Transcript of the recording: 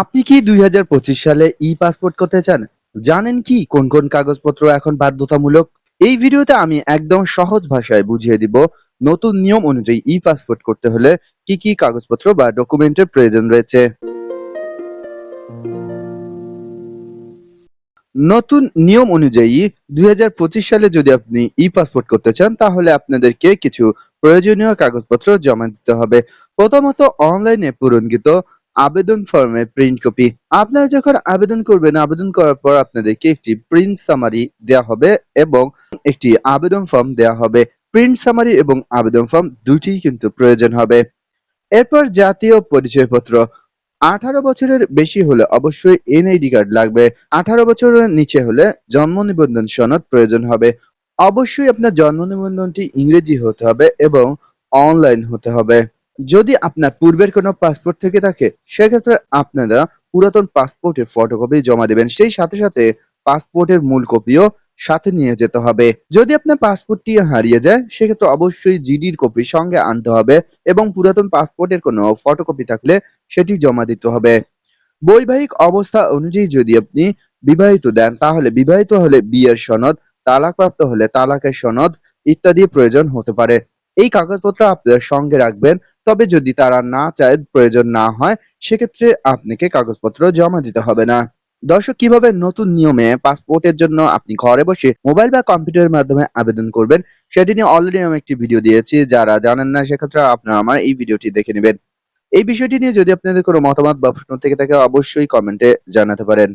আপনি কি দুই হাজার পঁচিশ সালে ই পাসপোর্ট করতে চান? জানেন কি কোন কোন কাগজপত্র এখন বাধ্যতামূলক? এই ভিডিওতে আমি একদম সহজ ভাষায় বুঝিয়ে দিব নতুন নিয়ম অনুযায়ী ই পাসপোর্ট করতে হলে কি কি কাগজপত্র বা ডকুমেন্টের প্রয়োজন রয়েছে। নতুন নিয়ম অনুযায়ী দুই হাজার পঁচিশ সালে যদি আপনি ই পাসপোর্ট করতে চান, তাহলে আপনাদেরকে কিছু প্রয়োজনীয় কাগজপত্র জমা দিতে হবে। প্রথমত অনলাইনে পূরণকৃত আবেদন ফর্মের প্রিন্ট কপি আপনারা যখন আবেদন করবেন, আবেদন করার পর আপনাদেরকে একটি প্রিন্ট সামারি দেওয়া হবে এবং একটি আবেদন ফর্ম দেওয়া হবে। প্রিন্ট সামারি এবং আবেদন ফর্ম দুটি কিন্তু প্রয়োজন হবে। এরপর জাতীয় পরিচয়পত্র। আঠারো বছরের বেশি হলে অবশ্যই এনআইডি কার্ড লাগবে। আঠারো বছরের নিচে হলে জন্ম নিবন্ধন সনদ প্রয়োজন হবে। অবশ্যই আপনার জন্ম নিবন্ধনটি ইংরেজি হতে হবে এবং অনলাইন হতে হবে। যদি আপনার পূর্বের কোনো পাসপোর্ট থেকে থাকে, সেক্ষেত্রে আপনারা পুরাতন পাসপোর্টের ফটোকপি জমা দেবেন। সেই সাথে সাথে পাসপোর্টের মূল কপিও সাথে নিয়ে যেতে হবে। যদি আপনার পাসপোর্টটি হারিয়ে যায়, সেক্ষেত্রে অবশ্যই জিডির কপি সঙ্গে আনতে হবে এবং পুরাতন পাসপোর্টের কোনো ফটোকপি থাকলে সেটি জমা দিতে হবে। বৈবাহিক অবস্থা অনুযায়ী যদি আপনি বিবাহিত দেন, তাহলে বিবাহিত হলে বিয়ের সনদ, তালাকপ্রাপ্ত হলে তালাকের সনদ ইত্যাদি প্রয়োজন হতে পারে। এই কাগজপত্র আপনার সঙ্গে রাখবেন। তবে যদি তারা না চায় প্রয়োজন না হয়, সেক্ষেত্রে আপনাকে কাগজপত্র জমা দিতে হবে না। দর্শক, কীভাবে নতুন নিয়মে পাসপোর্টের জন্য আপনি ঘরে বসে মোবাইল বা কম্পিউটারের মাধ্যমে আবেদন করবেন, সেটি নিয়ে অলরেডি আমি একটি ভিডিও দিয়েছি। যারা জানেন না, সেক্ষেত্রে আপনারা আমার এই ভিডিওটি দেখে নেবেন। এই বিষয়টি নিয়ে যদি আপনাদের কোনো মতামত বা প্রশ্ন থেকে থাকে, অবশ্যই কমেন্টে জানাতে পারেন।